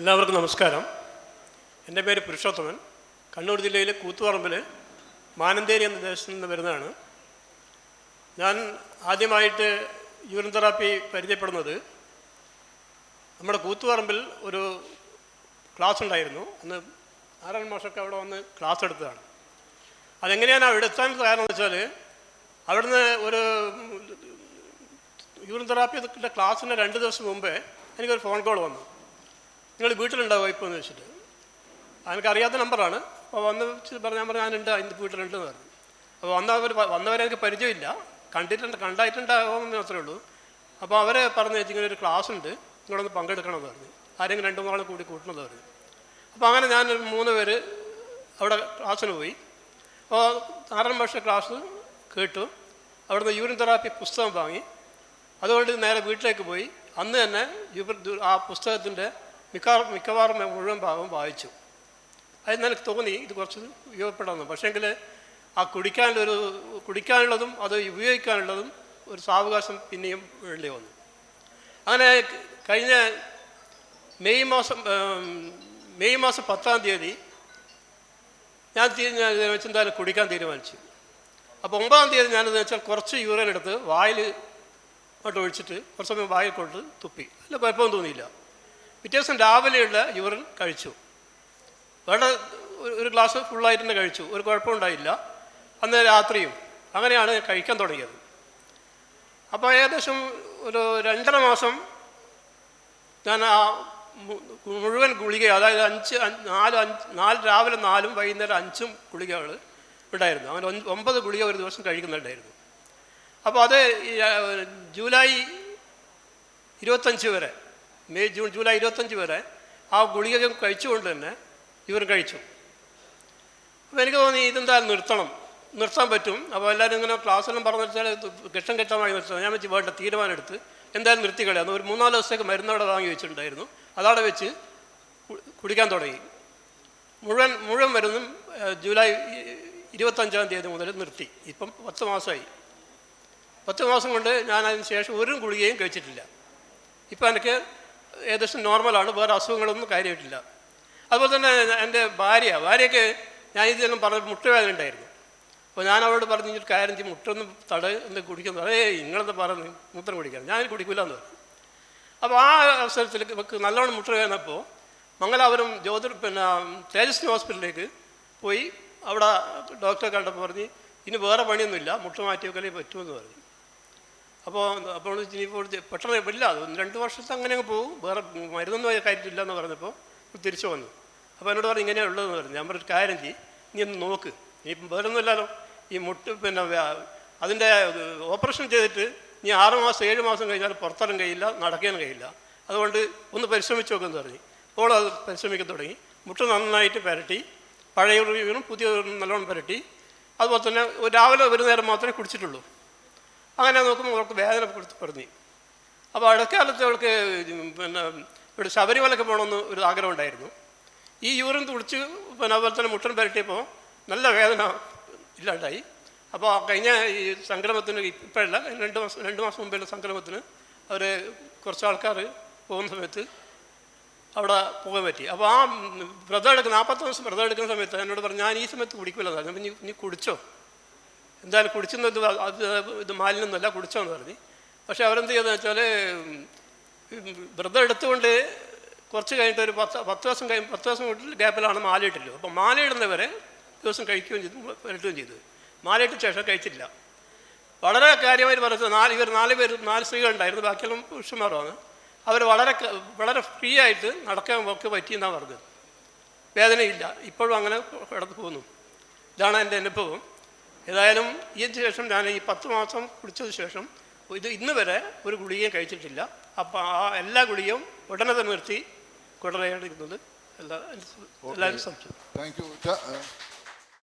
എല്ലാവർക്കും നമസ്കാരം. എന്റെ പേര് പുരുഷോത്തമൻ. കണ്ണൂർ ജില്ലയിലെ കൂത്തുപറമ്പിൽ മാനന്തേരി എന്ന ദേശത്തു നിന്ന് വരുന്നതാണ്. ഞാൻ ആദ്യമായിട്ട് യൂറിൻ തെറാപ്പി പരിചയപ്പെടുന്നത് നമ്മുടെ കൂത്തുപറമ്പിൽ ഒരു ക്ലാസ് ഉണ്ടായിരുന്നു. അന്ന് നാരായണ മാസമൊക്കെ അവിടെ വന്ന് ക്ലാസ് എടുത്തതാണ്. അതെങ്ങനെയാണ് അവിടെ എത്താൻ കാരണം വെച്ചാൽ അവിടുന്ന് ഒരു യൂറിൻ തെറാപ്പിയുടെ ക്ലാസ്സിന് രണ്ട് ദിവസം മുമ്പേ എനിക്കൊരു ഫോൺ കോൾ വന്നു. നിങ്ങൾ വീട്ടിലുണ്ടാവും ഇപ്പോൾ എന്ന് വെച്ചിട്ട് എനിക്കറിയാത്ത നമ്പറാണ്. അപ്പോൾ വന്ന് വെച്ച് പറഞ്ഞാൽ പറഞ്ഞു ഞാനുണ്ട് അതിന്റെ വീട്ടിലുണ്ടെന്ന് പറഞ്ഞു. അപ്പോൾ വന്നവർ വന്നവരെ എനിക്ക് പരിചയമില്ല. കണ്ടിട്ടുണ്ട് കണ്ടായിട്ടുണ്ടാകുമെന്ന് മാത്രമേ ഉള്ളൂ. അപ്പോൾ അവരെ പറഞ്ഞു ഇങ്ങനെ ഒരു ക്ലാസ് ഉണ്ട് നിങ്ങളൊന്ന് പങ്കെടുക്കണമെന്ന് പറഞ്ഞു. ആരെങ്കിലും രണ്ട് മൂന്നാളും കൂടി കൂട്ടണമെന്ന് പറഞ്ഞു. അപ്പോൾ അങ്ങനെ ഞാൻ മൂന്ന് പേര് അവിടെ ക്ലാസ്സിന് പോയി. അപ്പോൾ നാരായണ ഭാഷ ക്ലാസ് കേട്ടു. അവിടുന്ന് യൂറിൻ തെറാപ്പി പുസ്തകം വാങ്ങി. അതുകൊണ്ട് നേരെ വീട്ടിലേക്ക് പോയി. അന്ന് തന്നെ ആ പുസ്തകത്തിന്റെ മിക്ക മിക്കവാറും മുഴുവൻ ഭാഗം വായിച്ചു. എനിക്ക് തോന്നി ഇത് കുറച്ച് ഉപയോഗപ്പെടാമെന്ന്. പക്ഷേങ്കിൽ ആ കുടിക്കാനുള്ളൊരു കുടിക്കാനുള്ളതും അത് ഉപയോഗിക്കാനുള്ളതും ഒരു സാവകാശം പിന്നെയും വേണ്ടി വന്നു. അങ്ങനെ കഴിഞ്ഞ മെയ് മാസം മെയ് മാസം പത്താം തീയതി ഞാൻ തീ- ഞാൻ ഇത് വെച്ച് എന്തായാലും കുടിക്കാൻ തീരുമാനിച്ചു. അപ്പോൾ ഒമ്പതാം തീയതി ഞാനെന്ന് വെച്ചാൽ കുറച്ച് യൂറിൻ എടുത്ത് വായിൽ അങ്ങോട്ട് ഒഴിച്ചിട്ട് കുറച്ച് സമയം വായിൽ കൊണ്ട് തുപ്പി. അല്ല കുഴപ്പമൊന്നും തോന്നിയില്ല. പിറ്റേ ദിവസം രാവിലെയുള്ള യൂറിൻ കഴിച്ചു. വേണ്ട ഒരു- ഗ്ലാസ് ഫുള്ളായിട്ട് തന്നെ കഴിച്ചു. ഒരു കുഴപ്പമുണ്ടായില്ല. അന്ന് രാത്രിയും. അങ്ങനെയാണ് കഴിക്കാൻ തുടങ്ങിയത്. അപ്പോൾ ഏകദേശം ഒരു രണ്ടര മാസം ഞാൻ ആ മുഴുവൻ ഗുളിക അതായത് അഞ്ച് നാല് അഞ്ച് നാല് രാവിലെ നാലും വൈകുന്നേരം അഞ്ചും ഗുളികകൾ ഉണ്ടായിരുന്നു. അങ്ങനെ ഒമ്പത് ഗുളിക ഒരു ദിവസം കഴിക്കുന്നുണ്ടായിരുന്നു. അപ്പോൾ അത് ജൂലൈ ഇരുപത്തഞ്ച് വരെ മെയ് ജൂൺ ജൂലൈ ഇരുപത്തഞ്ച് വരെ ആ ഗുളിക കഴിച്ചുകൊണ്ട് തന്നെ ഇവർ കഴിച്ചു. അപ്പോൾ എനിക്ക് തോന്നി ഇതെന്തായാലും നിർത്തണം? നിർത്താൻ പറ്റും. അപ്പോൾ എല്ലാവരും ഇങ്ങനെ ക്ലാസ്സെല്ലാം പറഞ്ഞു വെച്ചാൽ ഘട്ടം ഘട്ടമായി നിർത്തണം ഞാൻ വെച്ച് വേണ്ട തീരുമാനം എടുത്ത് എന്തായാലും നിർത്തിക്കളയാന്ന് ഒരു മൂന്നാൽ ദിവസത്തേക്ക് മരുന്ന് അവിടെ വാങ്ങി വെച്ചിട്ടുണ്ടായിരുന്നു. അതവിടെ വെച്ച് കുടിക്കാൻ തുടങ്ങി. മുഴുവൻ മുഴുവൻ മരുന്നും ജൂലൈ ഇരുപത്തഞ്ചാം തീയതി മുതൽ നിർത്തി. ഇപ്പം പത്ത് മാസമായി. പത്ത് മാസം കൊണ്ട് ഞാൻ അതിന് ശേഷം ഒരു ഗുളികയും കഴിച്ചിട്ടില്ല. ഇപ്പം എനിക്ക് ഏകദേശം നോർമലാണ് വേറെ അസുഖങ്ങളൊന്നും കാര്യമായിട്ടില്ല. അതുപോലെ തന്നെ എന്റെ ഭാര്യ ഭാര്യയ്ക്ക് ഞാൻ ഇതെല്ലാം പറഞ്ഞ മുട്ടുവേദന ഉണ്ടായിരുന്നു. അപ്പോൾ ഞാൻ അവരോട് പറഞ്ഞു "ഈ ഒരു കാര്യം ചെയ്യും മുട്ടൊന്ന് തട ഒന്ന് കുടിക്കുന്നു അതേ നിങ്ങളെന്ന് പറഞ്ഞു മൂത്രം കുടിക്കാം ഞാൻ കുടിക്കില്ല എന്ന് പറഞ്ഞു. അപ്പോൾ ആ അവസരത്തിൽ ഇവർക്ക് നല്ലോണം മുട്ടുവേദനപ്പോൾ മംഗലാപുരം ജ്യോതിർ പിന്നെ തേജസ്വി ഹോസ്പിറ്റലിലേക്ക് പോയി. അവിടെ ഡോക്ടറെ കണ്ടപ്പോൾ പറഞ്ഞ് ഇനി വേറെ പണിയൊന്നുമില്ല മുട്ട മാറ്റി വെക്കലേ പറ്റുമെന്ന് പറഞ്ഞു. അപ്പോൾ അപ്പോൾ ഇനിയിപ്പോൾ പെട്ടെന്ന് വരില്ല. അത് ഒന്ന് രണ്ട് വർഷത്തെ അങ്ങനെ അങ്ങ് പോകും. വേറെ മരുന്നൊന്നും കാര്യമില്ല എന്ന് പറഞ്ഞപ്പോൾ തിരിച്ചു വന്നു. അപ്പോൾ എന്നോട് പറഞ്ഞു ഇങ്ങനെയാണ് ഉള്ളതെന്ന് പറഞ്ഞു. ഞാൻ പറഞ്ഞൊരു കാര്യം ചെയ്യും. നീ ഒന്ന് നോക്ക്. നീ ഇപ്പം വേറെ ഒന്നുമില്ലല്ലോ ഈ മുട്ട് പിന്നെ അതിന്റെ ഓപ്പറേഷൻ ചെയ്തിട്ട് നീ ആറ് മാസം ഏഴ് മാസം കഴിഞ്ഞാൽ പുറത്തിറങ്ങാൻ കഴിയില്ല നടക്കാനും കഴിയില്ല. അതുകൊണ്ട് ഒന്ന് പരിശ്രമിച്ചു നോക്കുമെന്ന് പറഞ്ഞു. അപ്പോൾ അത് പരിശ്രമിക്കാൻ തുടങ്ങി. മുട്ട് നന്നായിട്ട് പുരട്ടി പഴയ ഉറിയും പുതിയ നല്ലോണം പുരട്ടി. അതുപോലെ തന്നെ രാവിലെ ഒരു നേരം മാത്രമേ കുടിച്ചിട്ടുള്ളൂ. അങ്ങനെ നോക്കുമ്പോൾ അവൾക്ക് വേദന കൊടുത്ത് പറഞ്ഞു. അപ്പോൾ ഇടക്കാലത്ത് അവൾക്ക് പിന്നെ ഇവിടെ ശബരിമലയ്ക്ക് പോകണമെന്ന് ഒരു ആഗ്രഹം ഉണ്ടായിരുന്നു. ഈ യൂറിൻ തുളിച്ച് പിന്നെ അതുപോലെ തന്നെ മുട്ടൻ പുരട്ടിയപ്പോൾ നല്ല വേദന ഇല്ലാണ്ടായി. അപ്പോൾ കഴിഞ്ഞ ഈ സംക്രമത്തിന് ഇപ്പോഴല്ല രണ്ട് മാസം രണ്ട് മാസം മുമ്പുള്ള സംക്രമത്തിന് അവർ കുറച്ച് ആൾക്കാർ പോകുന്ന സമയത്ത് അവിടെ പോകാൻ പറ്റി. അപ്പോൾ ആ വ്രതം എടുക്കുന്ന നാൽപ്പത്തി ദിവസം വ്രതം എടുക്കുന്ന സമയത്ത് എന്നോട് പറഞ്ഞു ഞാൻ ഈ സമയത്ത് കുടിക്കില്ല നീ നീ കുടിച്ചോ? എന്തായാലും കുടിച്ചെന്നത് അത് ഇത് മാലിന്യൊന്നുമല്ല കുടിച്ചോന്ന് പറഞ്ഞു പക്ഷെ അവരെന്ത് ചെയ്തെന്ന് വെച്ചാൽ വ്രതം എടുത്തുകൊണ്ട് കുറച്ച് കഴിഞ്ഞിട്ട് ഒരു പത്ത് പത്ത് ദിവസം കഴിയും പത്ത് ദിവസം വീട്ടിൽ ഗ്യാപ്പിലാണ് മാലയിട്ടില്ലോ അപ്പോൾ മാലയിടുന്നവരെ ദിവസം കഴിക്കുകയും ചെയ്തു പുരട്ടുകയും ചെയ്തു മാലയിട്ട ശേഷം കഴിച്ചില്ല വളരെ കാര്യമായി പറഞ്ഞത് നാല് ഇവർ നാല് പേര് നാല് സ്ത്രീകളുണ്ടായിരുന്നു ബാക്കിയെല്ലാം പുരുഷന്മാരാണ് അവർ വളരെ വളരെ ഫ്രീ ആയിട്ട് നടക്കാൻ ഒക്കെ പറ്റിയെന്നാണ് പറഞ്ഞത് വേദനയില്ല ഇപ്പോഴും അങ്ങനെ കിടന്നു പോകുന്നു ഇതാണ് എന്റെ അനുഭവം ഏതായാലും ഇതിന് ശേഷം ഞാൻ ഈ പത്ത് മാസം കുടിച്ചതിന് ശേഷം ഇത് ഇന്ന് വരെ ഒരു ഗുളികയും കഴിച്ചിട്ടില്ല. അപ്പോൾ ആ എല്ലാ ഗുളികയും ഉടനെ തന്നെ നിർത്തി കുടലയാണ്ടിരിക്കുന്നത് എല്ലാ എല്ലാവരും സംശയം താങ്ക് യു